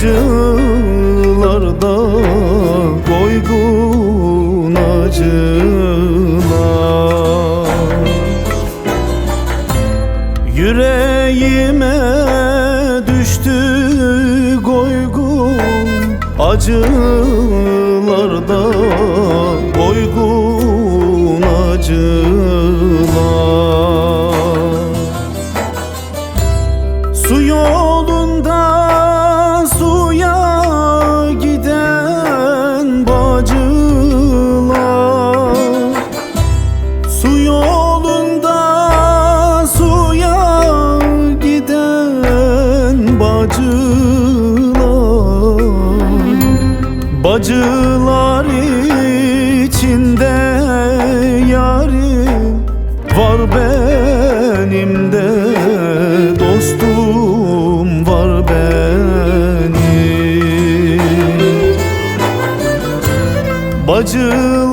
Acılarda goygun acılar. Yüreğime düştü goygun acılarda Bacılar içinde yarim. Var benim de dostum var benim. Bacılar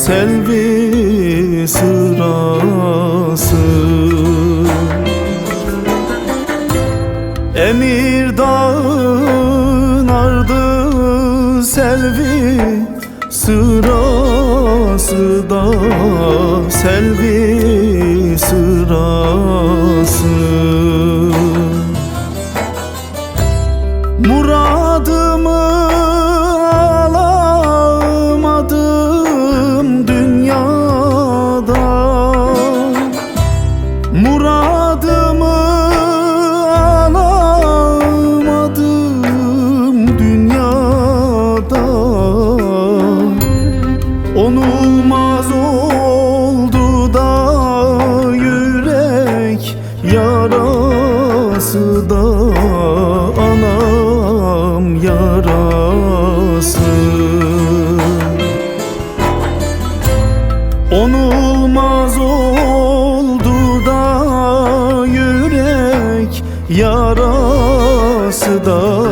selvi sırası. Emir dağın ardı selvi sırası da. Selvi sırası. Muradımı yarası da